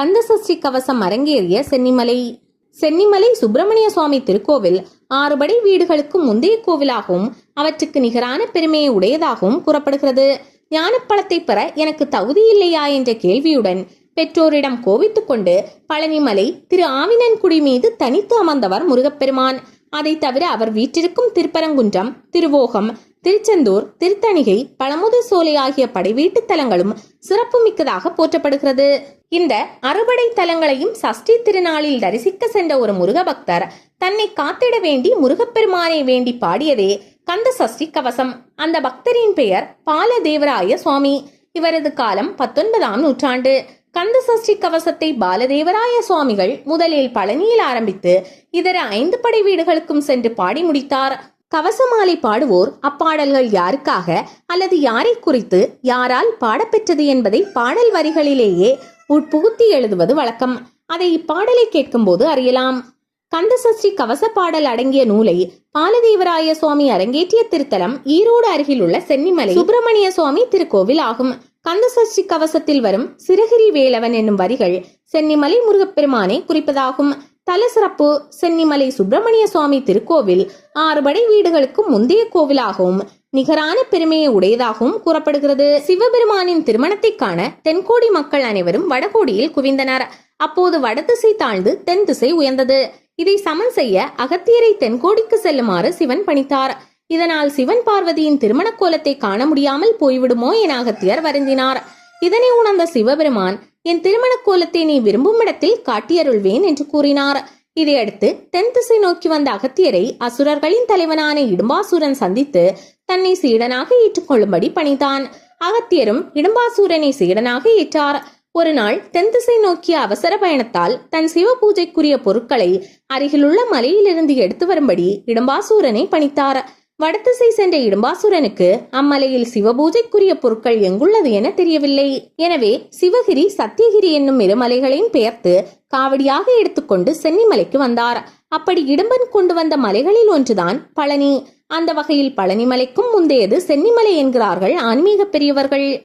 கந்தசஷ்டி கவசம் அரங்கேறிய சென்னிமலை. சென்னிமலை சுப்பிரமணிய சுவாமி திருக்கோவில் ஆறுபடை வீடுகளுக்கு முந்தைய கோவிலாகவும் அவற்றுக்கு நிகரான பெருமையை உடையதாகவும் கூறப்படுகிறது. ஞானப்பழத்தை பெற எனக்கு தகுதி இல்லையா என்ற கேள்வியுடன் பெற்றோரிடம் கோவித்துக் கொண்டு பழனிமலை திரு ஆவினன்குடி மீது தனித்து அமர்ந்தவர் முருகப்பெருமான். அதை தவிர அவர் வீற்றிருக்கும் திருப்பரங்குன்றம் திருவோகம் திருச்செந்தூர் திருத்தணிகை பழமுது சோலை ஆகிய படைவீட்டு தலங்களும் சிறப்பு மிக்கதாக போற்றப்படுகிறது. இந்த அறுபடை தலங்களையும் சஷ்டி திருநாளில் தரிசிக்க சென்ற ஒரு முருக பக்தர் தன்னை காத்திட வேண்டி முருகப்பெருமானை வேண்டி பாடியதே கந்த சஷ்டி கவசம். அந்த பக்தரின் பெயர் பாலதேவராய சுவாமி. இவரது காலம் பத்தொன்பதாம் நூற்றாண்டு. கந்த சஷ்டி கவசத்தை பாலதேவராய சுவாமிகள் முதலில் பழனியில் ஆரம்பித்து இதர ஐந்து படை வீடுகளுக்கும் சென்று பாடி முடித்தார். கவசமாலை பாடுவோர் அப்பாடல்கள் யாருக்காக அல்லது யாரை குறித்து யாரால் பாடப்பெற்றது என்பதை பாடல் வரிகளிலேயே உட்புகுத்தி எழுதுவது வழக்கம். அதை இப்பாடலை கேட்கும்போது அறியலாம். கந்தசஷ்டி கவச பாடல் அடங்கிய நூலை பாலதேவராய சுவாமி அரங்கேற்றிய திருத்தலம் ஈரோடு அருகில் உள்ள சென்னிமலை சுப்பிரமணிய சுவாமி திருக்கோவில் ஆகும். கந்தசஷ்டி கவசத்தில் வரும் சிறகிரி வேலவன் என்னும் வரிகள் சென்னிமலை முருகப்பெருமானை குறிப்பதாகும். தலசிறப்பு சென்னிமலை சுப்பிரமணிய சுவாமி திருக்கோவில் ஆறுபடை வீடுகளுக்கு முந்தைய கோவிலாகவும் நிகரான பெருமையை உடையதாகவும் கூறப்படுகிறது. சிவபெருமானின் திருமணத்தை காண தென்கோடி மக்கள் அனைவரும் வடகோடியில் குவிந்தனர். அப்போது வடதிசை தாழ்ந்து தென் திசை உயர்ந்தது. இதை சமன் செய்ய அகத்தியரை தென்கோடிக்கு செல்லுமாறு சிவன் பணித்தார். இதனால் சிவன் பார்வதியின் திருமண கோலத்தை காண முடியாமல் போய்விடுமோ என அகத்தியர் வருந்தினார். இதனை உணர்ந்த சிவபெருமான் என் திருமண கோலத்தை நீ விரும்பும் இடத்தில் காட்டியருள்வேன் என்று கூறினார். இதையடுத்து தென் திசை நோக்கி வந்த அகத்தியரை அசுரர்களின் தலைவனான இடும்பாசூரன் சந்தித்து தன்னை சீடனாக ஏற்றுக்கொள்ளும்படி பணித்தான். அகத்தியரும் இடும்பாசூரனை சீடனாக ஏற்றார். ஒரு நாள் தென் திசை நோக்கிய அவசர பயணத்தால் தன் சிவ பூஜைக்குரிய பொருட்களை அருகிலுள்ள மலையிலிருந்து எடுத்து வரும்படி இடும்பாசூரனை பணித்தார். வடத்திசை சென்ற இடும்பாசுரனுக்கு அம்மலையில் சிவபூஜைக்குரிய பொருட்கள் எங்குள்ளது என தெரியவில்லை. எனவே சிவகிரி சத்தியகிரி என்னும் இருமலைகளையும் பெயர்த்து காவடியாக எடுத்துக்கொண்டு சென்னிமலைக்கு வந்தார். அப்படி இடும்பன் கொண்டு வந்த மலைகளில் ஒன்றுதான் பழனி. அந்த வகையில் பழனிமலைக்கும் முந்தையது சென்னிமலை என்கிறார்கள் ஆன்மீக பெரியவர்கள்.